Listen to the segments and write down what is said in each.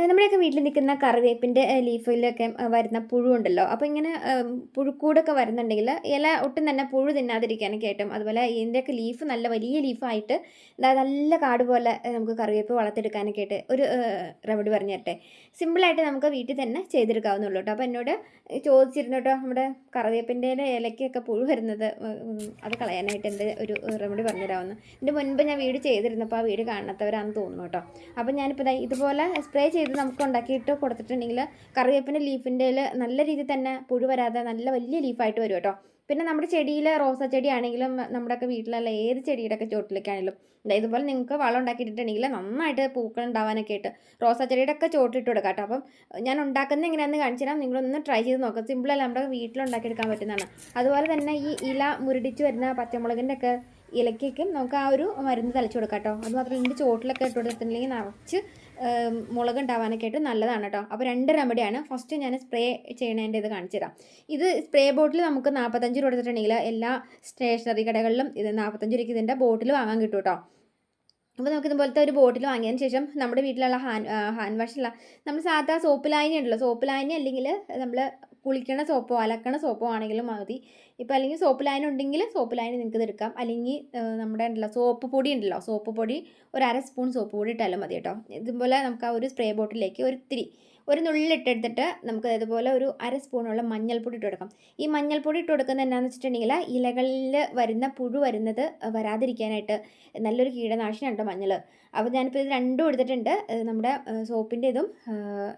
നമ്മുടെയൊക്കെ വീട്ടിൽ നിൽക്കുന്ന കറിവേപ്പിന്റെ ലീഫിലൊക്കെ വരുന്ന പുഴുണ്ടല്ലോ അപ്പോൾ ഇങ്ങനെ പുഴുക്കൂടൊക്കെ വരുന്നുണ്ടെങ്കിൽ ഇല ഒട്ടും തന്നെ പുഴു തിന്നാതിരിക്കാനൊക്കെ ആയിട്ടും അതുപോലെ ഇതിന്റെയൊക്കെ ലീഫ് നല്ല വലിയ ലീഫായിട്ട് നല്ല കാട് പോലെ നമുക്ക് കറിവേപ്പ് വളർത്തിയെടുക്കാനൊക്കെ ആയിട്ട് ഒരു റെമഡി പറഞ്ഞു തരട്ടെ. സിമ്പിളായിട്ട് നമുക്ക് വീട്ടിൽ തന്നെ ചെയ്തെടുക്കാവുന്നുള്ളൂ കേട്ടോ. അപ്പോൾ എന്നോട് ചോദിച്ചിരുന്നു കേട്ടോ നമ്മുടെ കറിവേപ്പിന്റെ ഇലയ്ക്കൊക്കെ പുഴു വരുന്നത് അത് കളയാനായിട്ട് എന്റെ ഒരു റെമഡി പറഞ്ഞു തരാമെന്ന് ഇതിന്റെ മുൻപ് ഞാൻ വീട് ചെയ്തിരുന്നപ്പോൾ ആ വീട് കാണാത്തവരാണെന്ന് തോന്നുന്നു കേട്ടോ. അപ്പോൾ ഞാനിപ്പോൾ ഇതുപോലെ സ്പ്രേ ചെയ്ത് നമുക്ക് ഉണ്ടാക്കിയിട്ട് കൊടുത്തിട്ടുണ്ടെങ്കിൽ കറിവേപ്പിന്റെ ലീഫിന്റെ നല്ല രീതിയിൽ തന്നെ പുഴു വരാതെ നല്ല വലിയ ലീഫായിട്ട് വരും കേട്ടോ. പിന്നെ നമ്മുടെ ചെടിയിൽ റോസാ ചെടിയാണെങ്കിലും നമ്മുടെയൊക്കെ വീട്ടിലുള്ള ഏത് ചെടിയുടെ ഒക്കെ ചോട്ടിലേക്കാണെങ്കിലും ഇതുപോലെ നിങ്ങൾക്ക് വളം ഉണ്ടാക്കിയിട്ടുണ്ടെങ്കിൽ നന്നായിട്ട് പൂക്കൾ ഉണ്ടാവാനൊക്കെ ആയിട്ട് റോസാ ചെടിയുടെ ഒക്കെ ചോട്ടിട്ട് കൊടുക്കാം കേട്ടോ. അപ്പം ഞാൻ ഉണ്ടാക്കുന്നത് എങ്ങനെയാണെന്ന് കാണിച്ചു തരാം. നിങ്ങളൊന്ന് ട്രൈ ചെയ്ത് നോക്കാം. സിമ്പിളല്ല നമ്മുടെ വീട്ടിലുണ്ടാക്കിയെടുക്കാൻ പറ്റുന്നതാണ്. അതുപോലെ തന്നെ ഈ ഇല മുരടിച്ച് വരുന്ന പച്ചമുളകിന്റെ ഒക്കെ ഇലക്കൊക്കെ നമുക്ക് ആ ഒരു മരുന്ന് തളിച്ചു കൊടുക്കാം കേട്ടോ. അത് മാത്രമല്ല ഇതിന്റെ ചോട്ടിലൊക്കെ ഇട്ട് കൊടുത്തിട്ടുണ്ടെങ്കിൽ നിറച്ച് മുളക് ഉണ്ടാവാനൊക്കെ ആയിട്ട് നല്ലതാണ് കേട്ടോ. അപ്പോൾ രണ്ട് റെമഡിയാണ് ഫസ്റ്റ് ഞാൻ സ്പ്രേ ചെയ്യണതിന്റെ ഇത് കാണിച്ചു തരാം. ഇത് സ്പ്രേ ബോട്ടിൽ നമുക്ക് നാൽപ്പത്തഞ്ച് രൂപ കൊടുത്തിട്ടുണ്ടെങ്കിൽ എല്ലാ സ്റ്റേഷനറി കടകളിലും ഇത് നാൽപ്പത്തഞ്ച് രൂപയ്ക്ക് ഇതിന്റെ ബോട്ടിൽ വാങ്ങാൻ കിട്ടും കേട്ടോ. അപ്പോൾ നമുക്ക് ഇതുപോലത്തെ ഒരു ബോട്ടിൽ വാങ്ങിയതിന് ശേഷം നമ്മുടെ വീട്ടിലുള്ള ഹാൻഡ് ഹാൻഡ് വാഷുള്ള നമ്മൾ സാധാ സോപ്പ് ലായനി ഉണ്ടല്ലോ സോപ്പ് ലായനി അല്ലെങ്കിൽ നമ്മൾ കുളിക്കണ സോപ്പോ അലക്കണ സോപ്പോ ആണെങ്കിലും മതി. ഇപ്പോൾ അല്ലെങ്കിൽ സോപ്പ് ലൈൻ ഉണ്ടെങ്കിൽ സോപ്പ് ലൈൻ നിങ്ങൾക്ക് എടുക്കാം. അല്ലെങ്കിൽ നമ്മുടെ ഉണ്ടല്ലോ സോപ്പ് പൊടി ഉണ്ടല്ലോ സോപ്പ് പൊടി ഒരു അര സ്പൂൺ സോപ്പ് പൊടി ഇട്ടാലും മതി കേട്ടോ. ഇതുപോലെ നമുക്ക് ആ ഒരു സ്പ്രേ ബോട്ടിലേക്ക് ഒരു ഇത്തിരി ഒരു നുള്ളിട്ടെടുത്തിട്ട് നമുക്ക് ഇതുപോലെ ഒരു അര സ്പൂണുള്ള മഞ്ഞൾപ്പൊടി ഇട്ട് കൊടുക്കാം. ഈ മഞ്ഞൾപ്പൊടി ഇട്ട് കൊടുക്കുന്നത് എന്നാന്ന് വെച്ചിട്ടുണ്ടെങ്കിൽ ഇലകളിൽ വരുന്ന പുഴു വരുന്നത് വരാതിരിക്കാനായിട്ട് നല്ലൊരു കീടനാശിനിയുണ്ട് മഞ്ഞൾ അപ്പോൾ ഞാനിപ്പോൾ ഇത് രണ്ടും എടുത്തിട്ടുണ്ട്. നമ്മുടെ സോപ്പിന്റെ ഇതും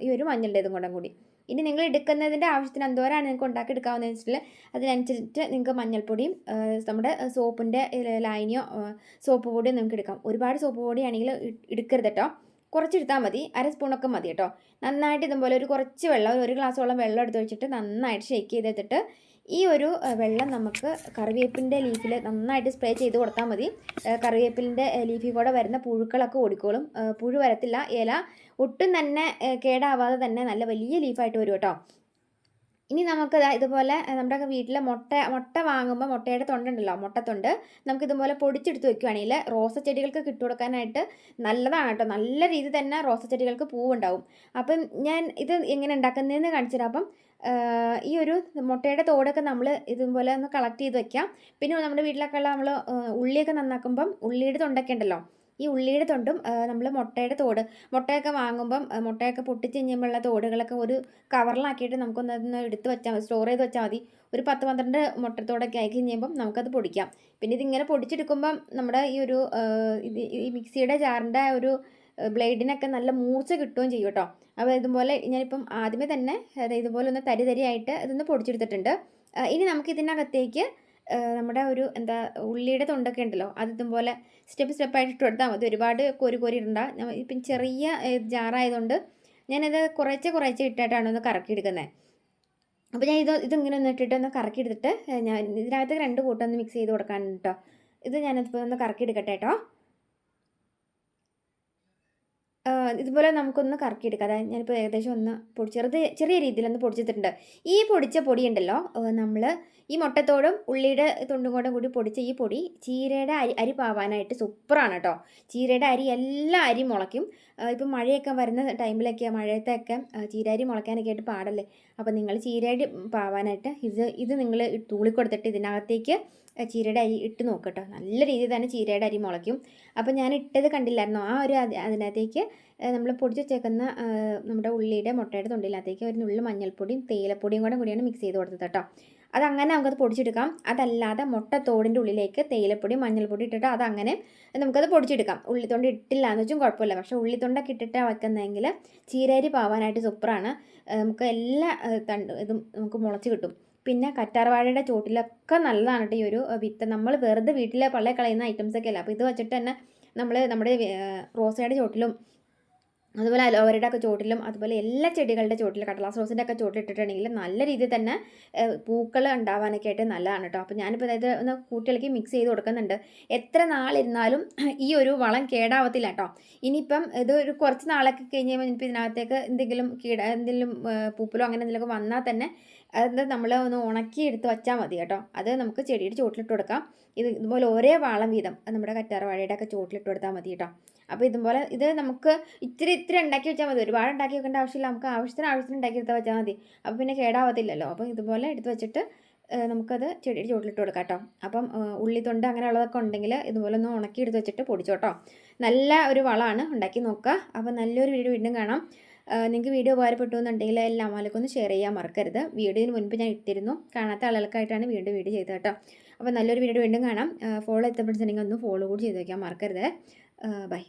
ഈ ഒരു മഞ്ഞളുടെ ഇതും കൂടെ കൂടി. ഇനി നിങ്ങൾ എടുക്കുന്നതിന്റെ ആവശ്യത്തിന് എന്തോരാണ് നിങ്ങൾക്ക് ഉണ്ടാക്കി എടുക്കാവുന്നതെന്ന് വെച്ചിട്ടുണ്ടെങ്കിൽ അതിനനുസരിച്ചിട്ട് നിങ്ങൾക്ക് മഞ്ഞൾപ്പൊടിയും നമ്മുടെ സോപ്പിന്റെ ലൈനിയോ സോപ്പ് പൊടിയോ നിങ്ങൾക്ക് എടുക്കാം. ഒരുപാട് സോപ്പ് പൊടിയാണെങ്കിൽ എടുക്കരുത് കേട്ടോ. കുറച്ചെടുത്താൽ മതി. അര സ്പൂണൊക്കെ മതി കേട്ടോ. നന്നായിട്ട് ഇതുപോലെ ഒരു കുറച്ച് വെള്ളം ഒരു ഗ്ലാസ്സോളം വെള്ളം എടുത്ത് വെച്ചിട്ട് നന്നായിട്ട് ഷേക്ക് ചെയ്തെടുത്തിട്ട് ഈ ഒരു വെള്ളം നമുക്ക് കറിവേപ്പിന്റെ ലീഫിൽ നന്നായിട്ട് സ്പ്രേ ചെയ്ത് കൊടുത്താൽ മതി. കറിവേപ്പിന്റെ ലീഫിൽ കൂടെ വരുന്ന പുഴുക്കളൊക്കെ ഓടിക്കോളും. പുഴു വരത്തില്ല. ഇല ഒട്ടും തന്നെ കേടാവാതെ തന്നെ നല്ല വലിയ ലീഫായിട്ട് വരും കേട്ടോ. ഇനി നമുക്ക് ഇതുപോലെ നമ്മുടെ വീട്ടിലെ മുട്ട മുട്ട വാങ്ങുമ്പോൾ മുട്ടയുടെ തൊണ്ടുണ്ടല്ലോ മുട്ടത്തൊണ്ട് നമുക്ക് ഇതുപോലെ പൊടിച്ചെടുത്ത് വെക്കുകയാണെങ്കിൽ റോസ ചെടികൾക്ക് കിട്ടുകൊടുക്കാനായിട്ട് നല്ലതാണ് കേട്ടോ. നല്ല രീതിയിൽ തന്നെ റോസ ചെടികൾക്ക് പൂവുണ്ടാവും. അപ്പം ഞാൻ ഇത് എങ്ങനെ ഉണ്ടാക്കുന്നതെന്ന് കാണിച്ചു അപ്പം ഈ ഒരു മുട്ടയുടെ തോടൊക്കെ നമ്മൾ ഇതുപോലെ ഒന്ന് കളക്ട് ചെയ്ത് വെക്കാം. പിന്നെ നമ്മുടെ വീട്ടിലൊക്കെ ഉള്ള നമ്മൾ ഉള്ളിയൊക്കെ നന്നാക്കുമ്പം ഉള്ളിയുടെ തൊണ്ടൊക്കെ ഉണ്ടല്ലോ ഈ ഉള്ളിയുടെ തൊണ്ടും നമ്മൾ മുട്ടയുടെ തോട് മുട്ടയൊക്കെ വാങ്ങുമ്പം മുട്ടയൊക്കെ പൊട്ടിച്ച് കഴിഞ്ഞുമ്പോഴുള്ള തോടുകളൊക്കെ ഒരു കവറിലാക്കിയിട്ട് നമുക്കൊന്ന് എടുത്ത് വെച്ചാൽ സ്റ്റോർ ചെയ്ത് വെച്ചാൽ മതി. ഒരു പത്ത് പന്ത്രണ്ട് മുട്ടത്തോടൊക്കെ ആയി കഴിയുമ്പം നമുക്കത് പൊടിക്കാം. പിന്നെ ഇതിങ്ങനെ പൊടിച്ചെടുക്കുമ്പം നമ്മുടെ ഈ ഒരു ഇത് ഈ മിക്സിയുടെ ജാറിന്റെ ഒരു ബ്ലേഡിനൊക്കെ നല്ല മൂർച്ച കിട്ടുകയും ചെയ്യും കേട്ടോ. അപ്പോൾ ഇതുപോലെ ഞാനിപ്പം ആദ്യമേ തന്നെ ഇതുപോലെ ഒന്ന് തരി തരിയായിട്ട് ഇതൊന്ന് പൊടിച്ചെടുത്തിട്ടുണ്ട്. ഇനി നമുക്ക് ഇതിനകത്തേക്ക് നമ്മുടെ ഒരു എന്താ ഉള്ളിയുടെ തൊണ്ടൊക്കെ ഉണ്ടല്ലോ അത് ഇതുപോലെ സ്റ്റെപ്പ് സ്റ്റെപ്പായിട്ട് ഇട്ട് കൊടുത്താൽ മതി. ഒരുപാട് കോരി കോരി ഇടണ്ട. ഇപ്പം ചെറിയ ജാറായതുകൊണ്ട് ഞാനത് കുറച്ച് കുറച്ച് ഇട്ടിട്ടാണ് ഒന്ന് കറക്കി എടുക്കുന്നത് അപ്പോൾ ഞാൻ ഇത് ഇതിങ്ങനെ ഒന്ന് ഇട്ടിട്ട് ഒന്ന് കറക്കി എടുത്തിട്ട് ഞാൻ ഇതിനകത്ത് രണ്ട് കൂട്ടം ഒന്ന് മിക്സ് ചെയ്ത് കൊടുക്കാൻ കേട്ടോ ഇത് ഞാനിപ്പോൾ ഒന്ന് കറക്കി എടുക്കട്ടെ കേട്ടോ ഇതുപോലെ നമുക്കൊന്ന് കറക്കിയെടുക്കാം. അതായത് ഞാനിപ്പോൾ ഏകദേശം ഒന്ന് പൊടി ചെറുത് ചെറിയ രീതിയിലൊന്ന് പൊടിച്ചിട്ടുണ്ട്. ഈ പൊടിച്ച പൊടി ഉണ്ടല്ലോ നമ്മൾ ഈ മുട്ടത്തോടും ഉള്ളിയുടെ തൊണ്ടും കൂടെ കൂടി പൊടിച്ച ഈ പൊടി ചീരയുടെ അരി അരി പാവാനായിട്ട് സൂപ്പറാണ് കേട്ടോ. ചീരയുടെ അരി എല്ലാ അരി മുളയ്ക്കും. ഇപ്പം മഴയൊക്കെ വരുന്ന ടൈമിലൊക്കെ മഴയത്തൊക്കെ ചീര അരി മുളയ്ക്കാനൊക്കെ ആയിട്ട് പാടല്ലേ? അപ്പോൾ നിങ്ങൾ ചീരയുടെ പാവാനായിട്ട് ഇത് ഇത് നിങ്ങൾ തൂളി കൊടുത്തിട്ട് ഇതിനകത്തേക്ക് ചീരയുടെ അരി ഇട്ട് നോക്കട്ടോ നല്ല രീതിയിൽ തന്നെ ചീരയുടെ അരി മുളയ്ക്കും. അപ്പോൾ ഞാൻ ഇട്ടത് കണ്ടില്ലായിരുന്നു? ആ ഒരു അതിനകത്തേക്ക് നമ്മൾ പൊടിച്ച് വെച്ചേക്കുന്ന നമ്മുടെ ഉള്ളിയുടെ മുട്ടയുടെ തൊണ്ടിനകത്തേക്ക് ഒരു നുള്ളു മഞ്ഞൾപ്പൊടിയും തേയിലപ്പൊടിയും കൂടെ കൂടിയാണ് മിക്സ് ചെയ്ത് കൊടുത്തത് കേട്ടോ. അതങ്ങനെ നമുക്കത് പൊടിച്ചെടുക്കാം. അതല്ലാതെ മുട്ട തോടിന്റെ ഉള്ളിലേക്ക് തേയിലപ്പൊടി മഞ്ഞൾപ്പൊടി ഇട്ടിട്ട് അതങ്ങനെ നമുക്കത് പൊടിച്ചെടുക്കാം. ഉള്ളിത്തൊണ്ട് ഇട്ടില്ല എന്ന് വെച്ചും കുഴപ്പമില്ല. പക്ഷേ ഉള്ളിത്തൊണ്ടൊക്കെ ഇട്ടിട്ട് വെക്കുന്നതെങ്കിൽ ചീരരി പാവാനായിട്ട് സൂപ്പറാണ്. നമുക്ക് എല്ലാ തണ്ട് ഇതും നമുക്ക് മുളച്ച് കിട്ടും. പിന്നെ കറ്റാർവാഴയുടെ ചോട്ടിലൊക്കെ നല്ലതാണ് കേട്ടോ ഈ ഒരു വിത്ത്. നമ്മൾ വെറുതെ വീട്ടിലെ പള്ളേ കളയുന്ന ഐറ്റംസൊക്കെ അല്ല? അപ്പോൾ ഇത് വെച്ചിട്ട് തന്നെ നമ്മൾ നമ്മുടെ റോസയുടെ ചോട്ടിലും അതുപോലെ അലോവരയുടെ ഒക്കെ ചോട്ടിലും അതുപോലെ എല്ലാ ചെടികളുടെ ചോട്ടിലും കടലാസ് റോസിന്റെ ഒക്കെ ചോട്ടിലിട്ടിട്ടുണ്ടെങ്കിൽ നല്ല രീതിയിൽ തന്നെ പൂക്കൾ ഉണ്ടാവാനൊക്കെ ആയിട്ട് നല്ലതാണ് കേട്ടോ. അപ്പോൾ ഞാനിപ്പോൾ അതായത് ഒന്ന് കൂട്ടികൾക്ക് മിക്സ് ചെയ്ത് കൊടുക്കുന്നുണ്ട്. എത്ര നാളിരുന്നാലും ഈ ഒരു വളം കേടാവത്തില്ല കേട്ടോ. ഇനിയിപ്പം ഇത് ഒരു കുറച്ച് നാളൊക്കെ കഴിഞ്ഞ് കഴിഞ്ഞാൽ ഇനിയിപ്പോൾ ഇതിനകത്തേക്ക് എന്തെങ്കിലും കീട എന്തെങ്കിലും പൂപ്പലോ അങ്ങനെ എന്തെങ്കിലുമൊക്കെ വന്നാൽ തന്നെ അത് നമ്മൾ ഒന്ന് ഉണക്കി എടുത്ത് വെച്ചാൽ മതി കേട്ടോ. അത് നമുക്ക് ചെടിയുടെ ചുവട്ടിലിട്ട് കൊടുക്കാം. ഇത് ഇതുപോലെ ഒരേ വളം വീതം നമ്മുടെ കറ്റാർ വാഴയുടെ ഒക്കെ ചുവട്ടിലിട്ട് കൊടുത്താൽ മതി കേട്ടോ. അപ്പോൾ ഇതുപോലെ ഇത് നമുക്ക് ഇത്തിരി ഇത്തിരി ഉണ്ടാക്കി വെച്ചാൽ മതി. ഒരുപാട് ഉണ്ടാക്കി വെക്കേണ്ട ആവശ്യമില്ല. നമുക്ക് ആവശ്യത്തിന് ആവശ്യത്തിന് ഉണ്ടാക്കി എടുത്താൽ വെച്ചാൽ മതി. അപ്പോൾ പിന്നെ കേടാവത്തില്ലല്ലോ. അപ്പോൾ ഇതുപോലെ എടുത്ത് വെച്ചിട്ട് നമുക്കത് ചെടിയുടെ ചുവട്ടിലിട്ട് കൊടുക്കാം കേട്ടോ. അപ്പം ഉള്ളിത്തൊണ്ട് അങ്ങനെയുള്ളതൊക്കെ ഉണ്ടെങ്കിൽ ഇതുപോലെ ഒന്ന് ഉണക്കി എടുത്ത് വെച്ചിട്ട് പൊടിച്ചോട്ടോ നല്ല ഒരു വളമാണ്. ഉണ്ടാക്കി നോക്കുക. അപ്പോൾ നല്ലൊരു വീഡിയോ വീണ്ടും കാണാം. നിങ്ങൾക്ക് വീഡിയോ ഉപകാരപ്പെട്ടു എന്നുണ്ടെങ്കിൽ എല്ലാം ഒന്ന് ഷെയർ ചെയ്യാൻ മറക്കരുത്. വീഡിയോന് മുൻപ് ഞാൻ ഇട്ടിരുന്നു. കാണാത്ത ആളുകൾക്കായിട്ടാണ് വീണ്ടും വീഡിയോ ചെയ്തത് കേട്ടോ. അപ്പോൾ നല്ലൊരു വീഡിയോ വീണ്ടും കാണാം. ഫോളോ എത്തപ്പെടുന്നുണ്ടെങ്കിൽ ഒന്ന് ഫോളോ കൂടി ചെയ്ത് വയ്ക്കാൻ മറക്കരുത്. ബൈ